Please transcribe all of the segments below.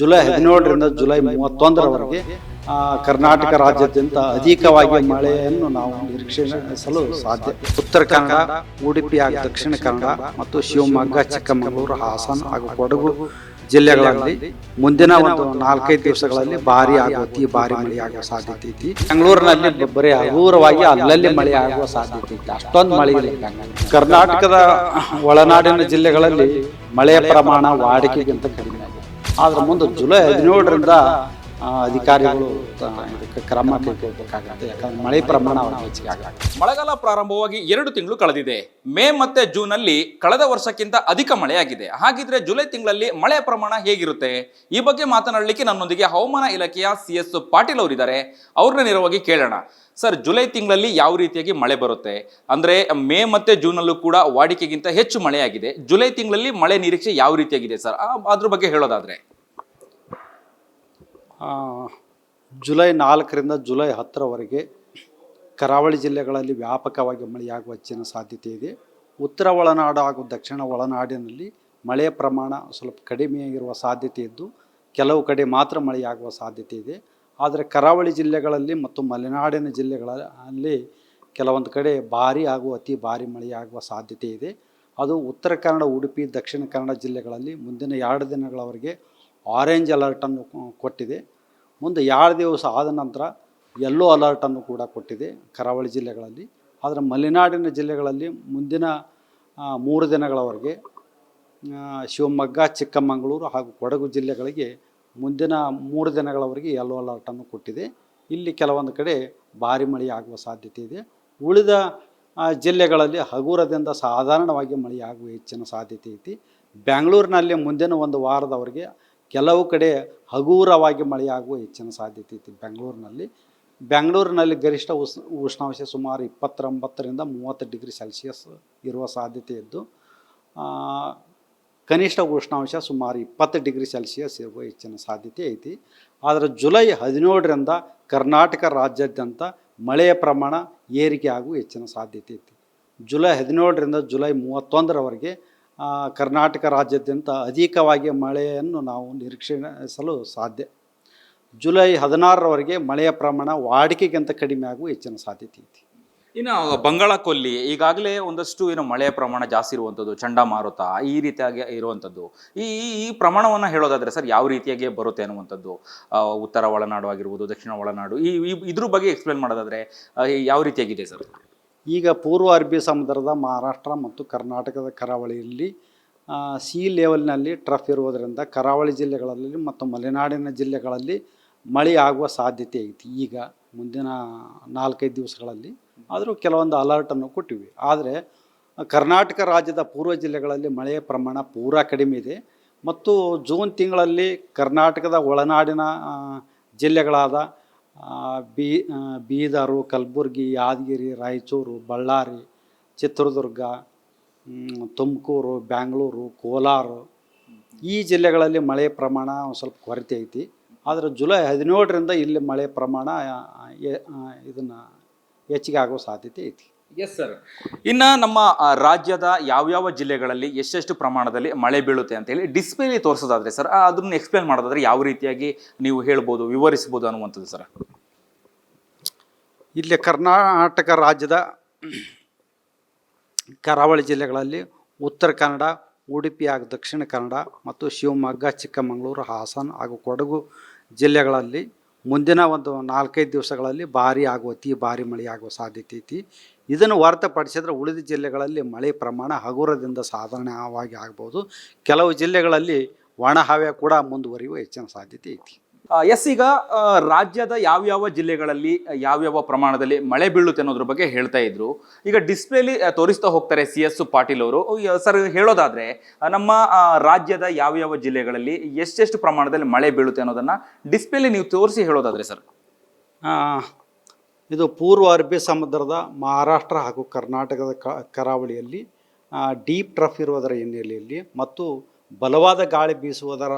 July ಹದಿನೇಳರಿಂದ July ಮೂವತ್ತೊಂದರವರೆಗೆ Karnataka ರಾಜ್ಯಾದ್ಯಂತ ಅಧಿಕವಾಗಿ ಮಳೆಯನ್ನು ನಾವು ನಿರೀಕ್ಷಿಸಲು ಸಾಧ್ಯ. ಉತ್ತರ ಕನ್ನಡ, ಉಡುಪಿ ಹಾಗೂ ದಕ್ಷಿಣ ಕನ್ನಡ ಮತ್ತು ಶಿವಮೊಗ್ಗ, ಚಿಕ್ಕಮಗಳೂರು, ಹಾಸನ ಹಾಗೂ ಕೊಡಗು ಜಿಲ್ಲೆಗಳಲ್ಲಿ ಮುಂದಿನ ಒಂದು ನಾಲ್ಕೈದು ದಿವಸಗಳಲ್ಲಿ ಭಾರಿ ಆಗುವ ಅತಿ ಭಾರಿ ಮಳೆ ಆಗುವ ಸಾಧ್ಯತೆ ಐತಿ. ಬೆಂಗಳೂರಿನಲ್ಲಿ ಬರೀ ಹಗುರವಾಗಿ ಅಲ್ಲಲ್ಲಿ ಮಳೆ ಆಗುವ ಸಾಧ್ಯತೆ ಐತಿ. ಅಷ್ಟೊಂದು ಮಳೆ ಇಲ್ಲ ಕರ್ನಾಟಕದ ಒಳನಾಡಿನ ಜಿಲ್ಲೆಗಳಲ್ಲಿ ಮಳೆಯ ಪ್ರಮಾಣ ವಾಡಿಕೆಗಿಂತ ಕಡಿಮೆ. ಆದ್ರೆ ಮುಂದೆ ಜುಲೈ ಹದಿನೇಳರಿಂದ ಆ, ಅಧಿಕಾರಿಗಳು ಕ್ರಮ ಕೈಗೊಳ್ಳಬೇಕಾಗುತ್ತೆ ಯಾಕಂದ್ರೆ ಮಳೆ ಪ್ರಮಾಣ ಹೆಚ್ಚಿಗೆ ಆಗುತ್ತೆ. ಮಳೆಗಾಲ ಪ್ರಾರಂಭವಾಗಿ ಎರಡು ತಿಂಗಳು ಕಳೆದಿದೆ. ಮೇ ಮತ್ತೆ ಜೂನ್ ಅಲ್ಲಿ ಕಳೆದ ವರ್ಷಕ್ಕಿಂತ ಅಧಿಕ ಮಳೆಯಾಗಿದೆ. ಹಾಗಿದ್ರೆ ಜುಲೈ ತಿಂಗಳಲ್ಲಿ ಮಳೆ ಪ್ರಮಾಣ ಹೇಗಿರುತ್ತೆ? ಈ ಬಗ್ಗೆ ಮಾತನಾಡಲಿಕ್ಕೆ ನನ್ನೊಂದಿಗೆ ಹವಾಮಾನ ಇಲಾಖೆಯ ಸಿ ಎಸ್ ಪಾಟೀಲ್ ಅವರಿದ್ದಾರೆ. ಅವ್ರನ್ನ ನೇರವಾಗಿ ಕೇಳೋಣ. ಸರ್, ಜುಲೈ ತಿಂಗಳಲ್ಲಿ ಯಾವ ರೀತಿಯಾಗಿ ಮಳೆ ಬರುತ್ತೆ? ಅಂದ್ರೆ ಮೇ ಮತ್ತೆ ಜೂನ್ ಅಲ್ಲೂ ಕೂಡ ವಾಡಿಕೆಗಿಂತ ಹೆಚ್ಚು ಮಳೆಯಾಗಿದೆ. ಜುಲೈ ತಿಂಗಳಲ್ಲಿ ಮಳೆ ನಿರೀಕ್ಷೆ ಯಾವ ರೀತಿಯಾಗಿದೆ ಸರ್? ಅದ್ರ ಬಗ್ಗೆ ಹೇಳೋದಾದ್ರೆ. ಜುಲೈ ನಾಲ್ಕರಿಂದ ಜುಲೈ ಹತ್ತರವರೆಗೆ ಕರಾವಳಿ ಜಿಲ್ಲೆಗಳಲ್ಲಿ ವ್ಯಾಪಕವಾಗಿ ಮಳೆಯಾಗುವ ಹೆಚ್ಚಿನ ಸಾಧ್ಯತೆ ಇದೆ. ಉತ್ತರ ಒಳನಾಡು ಹಾಗೂ ದಕ್ಷಿಣ ಒಳನಾಡಿನಲ್ಲಿ ಮಳೆಯ ಪ್ರಮಾಣ ಸ್ವಲ್ಪ ಕಡಿಮೆಯಾಗಿರುವ ಸಾಧ್ಯತೆ ಇದ್ದು, ಕೆಲವು ಕಡೆ ಮಾತ್ರ ಮಳೆಯಾಗುವ ಸಾಧ್ಯತೆ ಇದೆ. ಆದರೆ ಕರಾವಳಿ ಜಿಲ್ಲೆಗಳಲ್ಲಿ ಮತ್ತು ಮಲೆನಾಡಿನ ಜಿಲ್ಲೆಗಳಲ್ಲಿ ಕೆಲವೊಂದು ಕಡೆ ಭಾರಿ ಹಾಗೂ ಅತಿ ಭಾರಿ ಮಳೆಯಾಗುವ ಸಾಧ್ಯತೆ ಇದೆ. ಅದು ಉತ್ತರ ಕನ್ನಡ, ಉಡುಪಿ, ದಕ್ಷಿಣ ಕನ್ನಡ ಜಿಲ್ಲೆಗಳಲ್ಲಿ ಮುಂದಿನ ಎರಡು ದಿನಗಳವರೆಗೆ ಆರೆಂಜ್ ಅಲರ್ಟನ್ನು ಕೊಟ್ಟಿದೆ. ಮುಂದೆ ಎರಡು ದಿವಸ ಆದ ನಂತರ ಯೆಲ್ಲೋ ಅಲರ್ಟನ್ನು ಕೂಡ ಕೊಟ್ಟಿದೆ ಕರಾವಳಿ ಜಿಲ್ಲೆಗಳಲ್ಲಿ. ಆದರೆ ಮಲೆನಾಡಿನ ಜಿಲ್ಲೆಗಳಲ್ಲಿ ಮುಂದಿನ ಮೂರು ದಿನಗಳವರೆಗೆ ಶಿವಮೊಗ್ಗ, ಚಿಕ್ಕಮಗಳೂರು ಹಾಗೂ ಕೊಡಗು ಜಿಲ್ಲೆಗಳಿಗೆ ಮುಂದಿನ ಮೂರು ದಿನಗಳವರೆಗೆ ಯೆಲ್ಲೋ ಅಲರ್ಟನ್ನು ಕೊಟ್ಟಿದೆ. ಇಲ್ಲಿ ಕೆಲವೊಂದು ಕಡೆ ಭಾರಿ ಮಳೆಯಾಗುವ ಸಾಧ್ಯತೆ ಇದೆ. ಉಳಿದ ಜಿಲ್ಲೆಗಳಲ್ಲಿ ಹಗುರದಿಂದ ಸಾಧಾರಣವಾಗಿ ಮಳೆಯಾಗುವ ಹೆಚ್ಚಿನ ಸಾಧ್ಯತೆ ಐತಿ. ಬೆಂಗಳೂರಿನಲ್ಲಿ ಮುಂದಿನ ಒಂದು ವಾರದವರೆಗೆ ಕೆಲವು ಕಡೆ ಹಗುರವಾಗಿ ಮಳೆಯಾಗುವ ಹೆಚ್ಚಿನ ಸಾಧ್ಯತೆ ಐತಿ ಬೆಂಗಳೂರಿನಲ್ಲಿ. ಬೆಂಗಳೂರಿನಲ್ಲಿ ಗರಿಷ್ಠ ಉಷ್ಣ ಉಷ್ಣಾಂಶ ಸುಮಾರು ಇಪ್ಪತ್ತೊಂಬತ್ತರಿಂದ ಮೂವತ್ತು ಡಿಗ್ರಿ ಸೆಲ್ಸಿಯಸ್ ಇರುವ ಸಾಧ್ಯತೆ ಇದ್ದು ಕನಿಷ್ಠ ಉಷ್ಣಾಂಶ ಸುಮಾರು ಇಪ್ಪತ್ತು ಡಿಗ್ರಿ ಸೆಲ್ಸಿಯಸ್ ಇರುವ ಹೆಚ್ಚಿನ ಸಾಧ್ಯತೆ ಐತಿ. ಆದರೆ ಜುಲೈ ಹದಿನೇಳರಿಂದ ಕರ್ನಾಟಕ ರಾಜ್ಯಾದ್ಯಂತ ಮಳೆಯ ಪ್ರಮಾಣ ಏರಿಕೆ ಆಗುವ ಹೆಚ್ಚಿನ ಸಾಧ್ಯತೆ ಐತಿ. ಜುಲೈ ಹದಿನೇಳರಿಂದ ಜುಲೈ ಮೂವತ್ತೊಂದರವರೆಗೆ ಕರ್ನಾಟಕ ರಾಜ್ಯಾದ್ಯಂತ ಅಧಿಕವಾಗಿ ಮಳೆಯನ್ನು ನಾವು ನಿರೀಕ್ಷಿಸಲು ಸಾಧ್ಯ. ಜುಲೈ ಹದಿನಾರರವರೆಗೆ ಮಳೆಯ ಪ್ರಮಾಣ ವಾಡಿಕೆಗಿಂತ ಕಡಿಮೆ ಆಗುವ ಹೆಚ್ಚಿನ ಸಾಧ್ಯತೆ ಐತಿ ಇನ್ನು ಬಂಗಾಳ ಕೊಲ್ಲಿ, ಈಗಾಗಲೇ ಒಂದಷ್ಟು ಏನು ಮಳೆಯ ಪ್ರಮಾಣ ಜಾಸ್ತಿ ಇರುವಂಥದ್ದು, ಚಂಡಮಾರುತ ಈ ರೀತಿಯಾಗಿ ಇರುವಂಥದ್ದು. ಈ, ಈ- ಪ್ರಮಾಣವನ್ನು ಹೇಳೋದಾದರೆ ಸರ್, ಯಾವ ರೀತಿಯಾಗಿ ಬರುತ್ತೆ ಅನ್ನುವಂಥದ್ದು ಉತ್ತರ ಒಳನಾಡು ಆಗಿರ್ಬೋದು, ದಕ್ಷಿಣ ಒಳನಾಡು, ಈ- ಇದ್ರ ಬಗ್ಗೆ ಎಕ್ಸ್ಪ್ಲೇನ್ ಮಾಡೋದಾದ್ರೆ ಯಾವ ರೀತಿಯಾಗಿದೆ ಸರ್? ಈಗ ಪೂರ್ವ ಅರಬ್ಬಿ ಸಮುದ್ರದ ಮಹಾರಾಷ್ಟ್ರ ಮತ್ತು ಕರ್ನಾಟಕದ ಕರಾವಳಿಯಲ್ಲಿ ಸಿ ಲೆವೆಲ್ನಲ್ಲಿ ಟ್ರಫ್ ಇರುವುದರಿಂದ ಕರಾವಳಿ ಜಿಲ್ಲೆಗಳಲ್ಲಿ ಮತ್ತು ಮಲೆನಾಡಿನ ಜಿಲ್ಲೆಗಳಲ್ಲಿ ಮಳೆ ಆಗುವ ಸಾಧ್ಯತೆ ಐತಿ. ಈಗ ಮುಂದಿನ ನಾಲ್ಕೈದು ದಿವಸಗಳಲ್ಲಿ ಆದರೂ ಕೆಲವೊಂದು ಅಲರ್ಟನ್ನು ಕೊಟ್ಟಿವೆ. ಆದರೆ ಕರ್ನಾಟಕ ರಾಜ್ಯದ ಪೂರ್ವ ಜಿಲ್ಲೆಗಳಲ್ಲಿ ಮಳೆಯ ಪ್ರಮಾಣ ಪೂರಾ ಕಡಿಮೆ ಇದೆ. ಮತ್ತು ಜೂನ್ ತಿಂಗಳಲ್ಲಿ ಕರ್ನಾಟಕದ ಒಳನಾಡಿನ ಜಿಲ್ಲೆಗಳಾದ ಬೀ ಬೀದರು, ಕಲಬುರ್ಗಿ, ಯಾದಗಿರಿ, ರಾಯಚೂರು, ಬಳ್ಳಾರಿ, ಚಿತ್ರದುರ್ಗ ತುಮಕೂರು, ಬ್ಯಾಂಗ್ಳೂರು, ಕೋಲಾರ ಈ ಜಿಲ್ಲೆಗಳಲ್ಲಿ ಮಳೆ ಪ್ರಮಾಣ ಒಂದು ಸ್ವಲ್ಪ ಕೊರತೆ ಐತಿ. ಆದರೆ ಜುಲೈ ಹದಿನೇಳರಿಂದ ಇಲ್ಲಿ ಮಳೆ ಪ್ರಮಾಣ ಇದನ್ನು ಹೆಚ್ಚಿಗೆ ಆಗೋ ಸಾಧ್ಯತೆ ಐತಿ. ಎಸ್ ಸರ್ ಇನ್ನ ನಮ್ಮ ಆ, ರಾಜ್ಯದ ಯಾವ್ಯಾವ ಜಿಲ್ಲೆಗಳಲ್ಲಿ ಎಷ್ಟೆಷ್ಟು ಪ್ರಮಾಣದಲ್ಲಿ ಮಳೆ ಬೀಳುತ್ತೆ ಅಂತ ಹೇಳಿ ಡಿಸ್ಪ್ಲೇಲಿ ತೋರಿಸೋದಾದ್ರೆ ಸರ್ ಅದನ್ನ ಎಕ್ಸ್ಪ್ಲೇನ್ ಮಾಡೋದಾದ್ರೆ ಯಾವ ರೀತಿಯಾಗಿ ನೀವು ಹೇಳ್ಬೋದು ವಿವರಿಸ್ಬೋದು ಅನ್ನುವಂಥದ್ದು ಸರ್ ಇಲ್ಲಿ ಕರ್ನಾಟಕ ರಾಜ್ಯದ ಕರಾವಳಿ ಜಿಲ್ಲೆಗಳಲ್ಲಿ ಉತ್ತರ ಕನ್ನಡ ಉಡುಪಿ ಹಾಗೂ ದಕ್ಷಿಣ ಕನ್ನಡ ಮತ್ತು ಶಿವಮೊಗ್ಗ ಚಿಕ್ಕಮಗಳೂರು ಹಾಸನ ಹಾಗೂ ಕೊಡಗು ಜಿಲ್ಲೆಗಳಲ್ಲಿ ಮುಂದಿನ ಒಂದು ನಾಲ್ಕೈದು ದಿವಸಗಳಲ್ಲಿ ಭಾರಿ ಆಗುವ, ಅತಿ ಭಾರಿ ಮಳೆ ಆಗುವ ಸಾಧ್ಯತೆ ಐತಿ. ಇದನ್ನು ಹೊರತುಪಡಿಸಿದ್ರೆ ಉಳಿದ ಜಿಲ್ಲೆಗಳಲ್ಲಿ ಮಳೆ ಪ್ರಮಾಣ ಹಗುರದಿಂದ ಸಾಧಾರಣವಾಗಿ ಆಗ್ಬೋದು. ಕೆಲವು ಜಿಲ್ಲೆಗಳಲ್ಲಿ ಒಣ ಹವೆ ಕೂಡ ಮುಂದುವರಿಯುವ ಹೆಚ್ಚಿನ ಸಾಧ್ಯತೆ ಐತಿ. ಎಸ್, ಈಗ ರಾಜ್ಯದ ಯಾವ್ಯಾವ ಜಿಲ್ಲೆಗಳಲ್ಲಿ ಯಾವ್ಯಾವ ಪ್ರಮಾಣದಲ್ಲಿ ಮಳೆ ಬೀಳುತ್ತೆ ಅನ್ನೋದ್ರ ಬಗ್ಗೆ ಹೇಳ್ತಾ ಇದ್ರು. ಈಗ ಡಿಸ್ಪ್ಲೇಲಿ ತೋರಿಸ್ತಾ ಹೋಗ್ತಾರೆ ಸಿ ಎಸ್ ಪಾಟೀಲ್ ಅವರು. ಸರ್, ಹೇಳೋದಾದ್ರೆ ನಮ್ಮ ರಾಜ್ಯದ ಯಾವ್ಯಾವ ಜಿಲ್ಲೆಗಳಲ್ಲಿ ಎಷ್ಟೆಷ್ಟು ಪ್ರಮಾಣದಲ್ಲಿ ಮಳೆ ಬೀಳುತ್ತೆ ಅನ್ನೋದನ್ನ ಡಿಸ್ಪ್ಲೇಲಿ ನೀವು ತೋರಿಸಿ ಹೇಳೋದಾದ್ರೆ ಸರ್. ಇದು ಪೂರ್ವ ಅರಬ್ಬಿ ಸಮುದ್ರದ ಮಹಾರಾಷ್ಟ್ರ ಹಾಗೂ ಕರ್ನಾಟಕದ ಕರಾವಳಿಯಲ್ಲಿ ಡೀಪ್ ಟ್ರಫ್ ಇರುವುದರ ಹಿನ್ನೆಲೆಯಲ್ಲಿ ಮತ್ತು ಬಲವಾದ ಗಾಳಿ ಬೀಸುವುದರ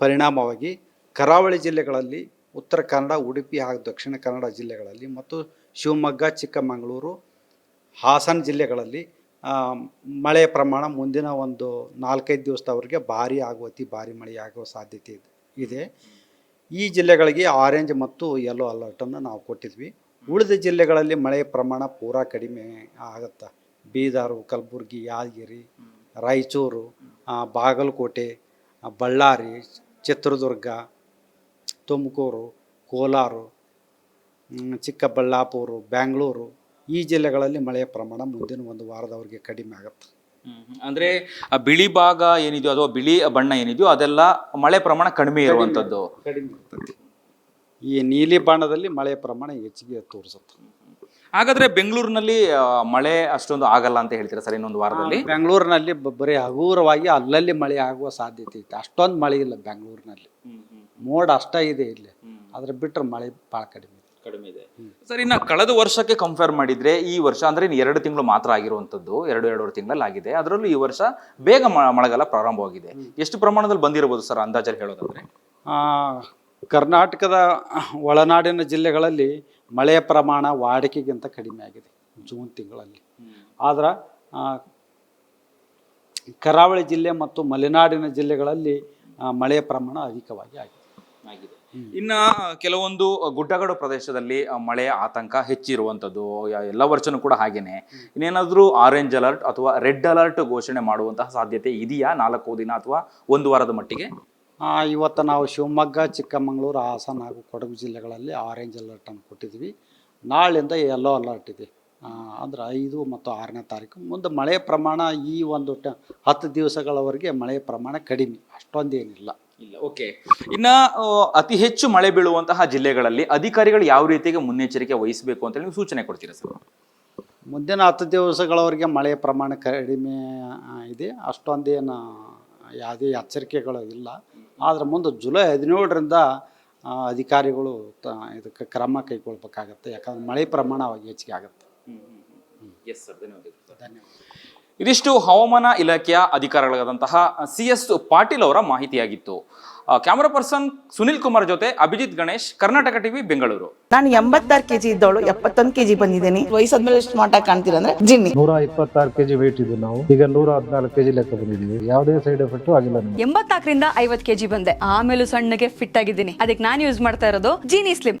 ಪರಿಣಾಮವಾಗಿ ಕರಾವಳಿ ಜಿಲ್ಲೆಗಳಲ್ಲಿ ಉತ್ತರ ಕನ್ನಡ, ಉಡುಪಿ ಹಾಗೂ ದಕ್ಷಿಣ ಕನ್ನಡ ಜಿಲ್ಲೆಗಳಲ್ಲಿ ಮತ್ತು ಶಿವಮೊಗ್ಗ, ಚಿಕ್ಕಮಗಳೂರು, ಹಾಸನ ಜಿಲ್ಲೆಗಳಲ್ಲಿ ಮಳೆಯ ಪ್ರಮಾಣ ಮುಂದಿನ ಒಂದು ನಾಲ್ಕೈದು ದಿವಸದವರೆಗೆ ಭಾರಿ ಆಗುವ, ಅತಿ ಭಾರಿ ಮಳೆಯಾಗುವ ಸಾಧ್ಯತೆ ಇದೆ. ಈ ಜಿಲ್ಲೆಗಳಿಗೆ ಆರೆಂಜ್ ಮತ್ತು ಯೆಲ್ಲೋ ಅಲರ್ಟನ್ನು ನಾವು ಕೊಟ್ಟಿದ್ವಿ. ಉಳಿದ ಜಿಲ್ಲೆಗಳಲ್ಲಿ ಮಳೆಯ ಪ್ರಮಾಣ ಪೂರಾ ಕಡಿಮೆ ಆಗುತ್ತೆ? ಬೀದರು, ಕಲಬುರಗಿ, ಯಾದಗಿರಿ, ರಾಯಚೂರು ಬಾಗಲಕೋಟೆ ಬಳ್ಳಾರಿ, ಚಿತ್ರದುರ್ಗ ತುಮಕೂರು ಕೋಲಾರ ಚಿಕ್ಕಬಳ್ಳಾಪುರ ಬ್ಯಾಂಗ್ಳೂರು ಈ ಜಿಲ್ಲೆಗಳಲ್ಲಿ ಮಳೆಯ ಪ್ರಮಾಣ ಮುಂದಿನ ಒಂದು ವಾರದವರೆಗೆ ಕಡಿಮೆ ಆಗುತ್ತೆ. ಅಂದ್ರೆ ಆ ಬಿಳಿ ಭಾಗ ಏನಿದೆಯೋ ಅಥವಾ ಬಿಳಿ ಬಣ್ಣ ಏನಿದೆಯೋ ಅದೆಲ್ಲ ಮಳೆ ಪ್ರಮಾಣ ಕಡಿಮೆ ಇರುವಂಥದ್ದು. ಕಡಿಮೆ ಈ ನೀಲಿ ಬಣ್ಣದಲ್ಲಿ ಮಳೆಯ ಪ್ರಮಾಣ ಹೆಚ್ಚಿಗೆ ತೋರಿಸುತ್ತೆ. ಹಾಗಾದ್ರೆ ಬೆಂಗಳೂರಿನಲ್ಲಿ ಆ, ಮಳೆ ಅಷ್ಟೊಂದು ಆಗಲ್ಲ ಅಂತ ಹೇಳ್ತೀರಾ ಸರ್ ಇನ್ನೊಂದು ವಾರದಲ್ಲಿ? ಬೆಂಗಳೂರಿನಲ್ಲಿ ಬ- ಬರೀ ಹಗುರವಾಗಿ ಅಲ್ಲಲ್ಲಿ ಮಳೆ ಆಗುವ ಸಾಧ್ಯತೆ ಐತೆ. ಅಷ್ಟೊಂದು ಮಳೆ ಇಲ್ಲ ಬೆಂಗಳೂರಿನಲ್ಲಿ. ಮೋಡ ಅಷ್ಟ ಇದೆ ಇಲ್ಲಿ. ಅದ್ರ ಬಿಟ್ಟರೆ ಮಳೆ ಭಾಳ ಕಡಿಮೆ ಕಡಿಮೆ ಇದೆ. ಸರ್ ಇನ್ನ ಕಳೆದ ವರ್ಷಕ್ಕೆ ಕಂಪೇರ್ ಮಾಡಿದ್ರೆ ಈ ವರ್ಷ ಅಂದ್ರೆ ಇನ್ನು ಎರಡು ತಿಂಗಳು ಮಾತ್ರ ಆಗಿರುವಂತದ್ದು ಎರಡು ಎರಡೂವರೆ ತಿಂಗಳಲ್ಲಿ ಆಗಿದೆ. ಅದರಲ್ಲೂ ಈ ವರ್ಷ ಬೇಗ ಮ- ಮಳೆಗಾಲ ಪ್ರಾರಂಭವಾಗಿದೆ. ಎಷ್ಟು ಪ್ರಮಾಣದಲ್ಲಿ ಬಂದಿರಬಹುದು ಸರ್ ಅಂದಾಜಲ್ಲಿ ಹೇಳೋದಾದ್ರೆ? ಆ, ಕರ್ನಾಟಕದ ಒಳನಾಡಿನ ಜಿಲ್ಲೆಗಳಲ್ಲಿ ಮಳೆಯ ಪ್ರಮಾಣ ವಾಡಿಕೆಗಿಂತ ಕಡಿಮೆ ಆಗಿದೆ ಜೂನ್ ತಿಂಗಳಲ್ಲಿ. ಆದ್ರೆ ಕರಾವಳಿ ಜಿಲ್ಲೆ ಮತ್ತು ಮಲೆನಾಡಿನ ಜಿಲ್ಲೆಗಳಲ್ಲಿ ಮಳೆಯ ಪ್ರಮಾಣ ಅಧಿಕವಾಗಿ ಆಗಿದೆ. ಆಗಿದೆ. ಇನ್ನ ಕೆಲವೊಂದು ಗುಡ್ಡಗಾಡು ಪ್ರದೇಶದಲ್ಲಿ ಮಳೆಯ ಆತಂಕ ಹೆಚ್ಚಿರುವಂಥದ್ದು ಎಲ್ಲ ವರ್ಷನೂ ಕೂಡ ಹಾಗೇನೆ. ಇನ್ನೇನಾದರೂ ಆರೆಂಜ್ ಅಲರ್ಟ್ ಅಥವಾ ರೆಡ್ ಅಲರ್ಟ್ ಘೋಷಣೆ ಮಾಡುವಂತಹ ಸಾಧ್ಯತೆ ಇದೆಯಾ? ನಾಲ್ಕು ದಿನ ಅಥವಾ ಒಂದು ವಾರದ ಮಟ್ಟಿಗೆ? ಇವತ್ತು ನಾವು ಶಿವಮೊಗ್ಗ ಚಿಕ್ಕಮಗಳೂರು ಹಾಸನ ಹಾಗೂ ಕೊಡಗು ಜಿಲ್ಲೆಗಳಲ್ಲಿ ಆರೆಂಜ್ ಅಲರ್ಟನ್ನು ಕೊಟ್ಟಿದ್ವಿ ನಾಳೆಯಿಂದ ಯೆಲ್ಲೋ ಅಲರ್ಟ್ ಇದೆ. ಅಂದರೆ ಐದು ಮತ್ತು ಆರನೇ ತಾರೀಕು. ಮುಂದೆ ಮಳೆಯ ಪ್ರಮಾಣ ಈ ಒಂದು ಟ ಹತ್ತು ದಿವಸಗಳವರೆಗೆ ಮಳೆಯ ಪ್ರಮಾಣ ಕಡಿಮೆ. ಅಷ್ಟೊಂದೇನಿಲ್ಲ. ಇಲ್ಲ ಓಕೆ ಇನ್ನ ಅತಿ ಹೆಚ್ಚು ಮಳೆ ಬೀಳುವಂತಹ ಜಿಲ್ಲೆಗಳಲ್ಲಿ ಅಧಿಕಾರಿಗಳು ಯಾವ ರೀತಿಗೆ ಮುನ್ನೆಚ್ಚರಿಕೆ ವಹಿಸಬೇಕು ಅಂತ ನೀವು ಸೂಚನೆ ಕೊಡ್ತೀರಾ ಸರ್? ಮುಂದಿನ ಹತ್ತು ದಿವಸಗಳವರೆಗೆ ಮಳೆ ಪ್ರಮಾಣ ಕಡಿಮೆ ಇದೆ. ಅಷ್ಟೊಂದೇನು ಯಾವುದೇ ಎಚ್ಚರಿಕೆಗಳು ಇಲ್ಲ. ಆದರೆ ಮುಂದೆ ಜುಲೈ ಹದಿನೇಳರಿಂದ ಅಧಿಕಾರಿಗಳು ತ ಇದಕ್ಕೆ ಕ್ರಮ ಕೈಗೊಳ್ಬೇಕಾಗತ್ತೆ. ಯಾಕಂದ್ರೆ ಮಳೆ ಪ್ರಮಾಣ ಹೆಚ್ಚಿಗೆ ಆಗುತ್ತೆ. ಎಸ್ ಸರ್ ಧನ್ಯವಾದ ಇದಿಷ್ಟು ಹವಾಮಾನ ಇಲಾಖೆಯ ಅಧಿಕಾರಿಗಳಾದಂತಹ ಸಿ ಎಸ್ ಪಾಟೀಲ್ ಅವರ ಮಾಹಿತಿಯಾಗಿತ್ತು. ಕ್ಯಾಮರಾ ಪರ್ಸನ್ ಸುನಿಲ್ ಕುಮಾರ್ ಜೊತೆ ಅಭಿಜಿತ್ ಗಣೇಶ್ ಕರ್ನಾಟಕ ಟಿವಿ ಬೆಂಗಳೂರು. ನಾನು ಎಂಬತ್ತಾರು ಕೆಜಿ ಇದ್ದವಳು ಎಪ್ಪತ್ತೊಂದು ಕೆಜಿ ಬಂದಿದ್ದೀನಿ. ವಯಸ್ಸಾದ್ಮೇಲೆ ಎಷ್ಟು ಮಾಟ ಕಾಣ್ತೀರ ಅಂದ್ರೆ ಜಿನ್ನಿ. ನೂರ ಇಪ್ಪತ್ತಾರು ಕೆಜಿ ವೇಟ್ ಇದ್ದು ನಾವು. ಈಗ ನೂರ ಹದಿನಾಲ್ಕು ಕೆಜಿ ಲೆಕ್ಕ ಬಂದಿದ್ದೀವಿ. ಯಾವುದೇ ಸೈಡ್ ಎಫೆಕ್ಟ್ ಆಗಿಲ್ಲ ನಮಗೆ. ಎಂಬತ್ನಾಲ್ಕರಿಂದ ಐವತ್ ಕೆಜಿ ಬಂದೆ. ಆಮೇಲೆ ಸಣ್ಣಗೆ ಫಿಟ್ ಆಗಿದ್ದೀನಿ. ಅದಕ್ಕೆ ನಾನು ಯೂಸ್ ಮಾಡ್ತಾ ಇರೋದು ಜೀನಿ ಸ್ಲಿಮ್